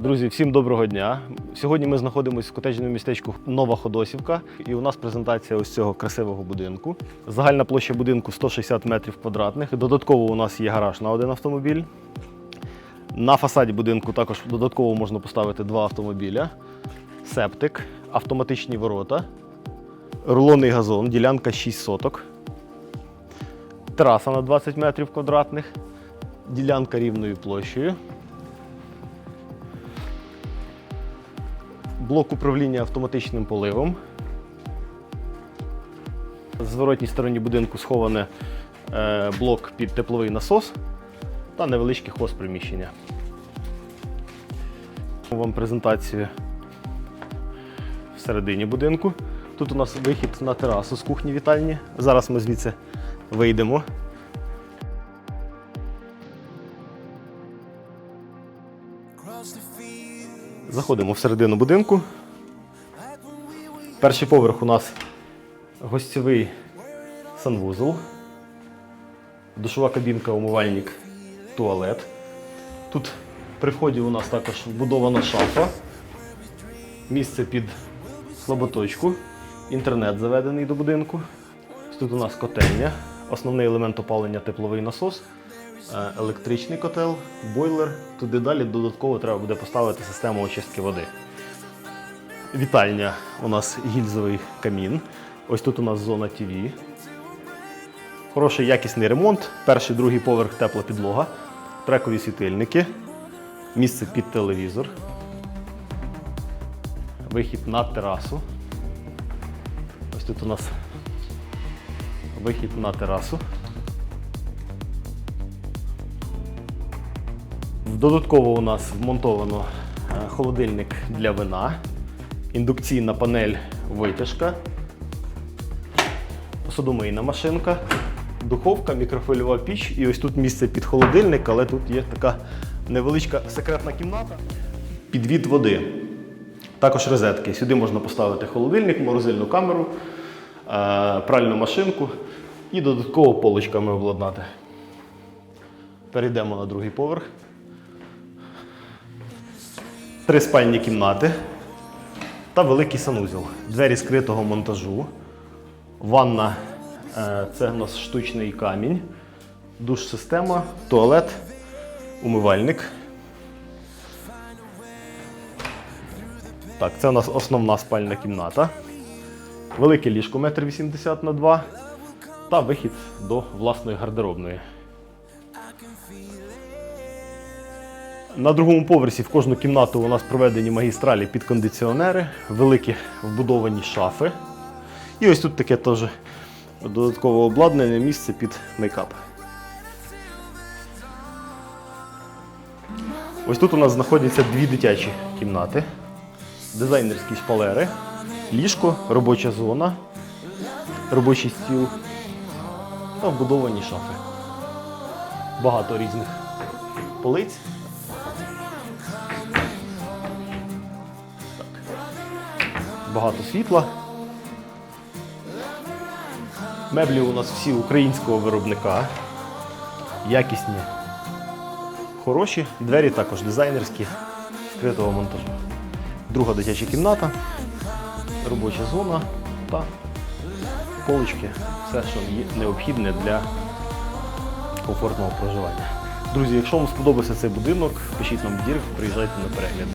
Друзі, всім доброго дня. Сьогодні ми знаходимося в котеджному містечку Нова Ходосівка, і у нас презентація ось цього красивого будинку. Загальна площа будинку 160 метрів квадратних. Додатково у нас є гараж на один автомобіль. На фасаді будинку також додатково можна поставити два автомобіля, септик, автоматичні ворота, рулонний газон, ділянка 6 соток, тераса на 20 метрів квадратних, ділянка рівною площею. Блок управління автоматичним поливом. В зворотній стороні будинку сховане е, блок під тепловий насос та невеличке хозприміщення. Вам презентацію всередині будинку. Тут у нас вихід на терасу з кухні вітальні. Зараз ми звідси вийдемо. Заходимо всередину будинку. Перший поверх у нас гостьовий санвузол, душова кабінка, умивальник, туалет. Тут при вході у нас також вбудована шафа, місце під слаботочку, інтернет заведений до будинку. Тут у нас котельня, основний елемент опалення тепловий насос, електричний котел, бойлер. Туди далі додатково треба буде поставити систему очистки води. Вітальня у нас гільзовий камін. Ось тут у нас зона ТВ. Хороший якісний ремонт. Перший, другий поверх тепла підлога, трекові світильники, місце під телевізор, вихід на терасу. Ось тут у нас вихід на терасу. Додатково у нас вмонтовано е, холодильник для вина, індукційна панель витяжка, посудомийна машинка, духовка, мікрохвильова піч і ось тут місце під холодильник, але тут є така невеличка секретна кімната. Підвід води. Також розетки. Сюди можна поставити холодильник, морозильну камеру, е, пральну машинку і додатково полочками обладнати. Перейдемо на другий поверх. Три спальні кімнати та великий санузел. Двері скритого монтажу. Ванна е, це у нас штучний камінь, душ-система, туалет, умивальник. Так, це у нас основна спальна кімната. Велике ліжко 1,80 м на 2 та вихід до власної гардеробної. На другому поверсі в кожну кімнату у нас проведені магістралі під кондиціонери, великі вбудовані шафи. І ось тут таке теж додаткове обладнання, місце під мейкап. Ось тут у нас знаходяться дві дитячі кімнати, дизайнерські шпалери, ліжко, робоча зона, робочий стіл та вбудовані шафи. Багато різних полиць. Багато світла. Меблі у нас всі українського виробника. Якісні, хороші. Двері також дизайнерські, скритого монтажу. Друга дитяча кімната, робоча зона та полички. Все, що необхідне для комфортного проживання. Друзі, якщо вам сподобався цей будинок, пишіть нам в дірк, приїжджайте на перегляд.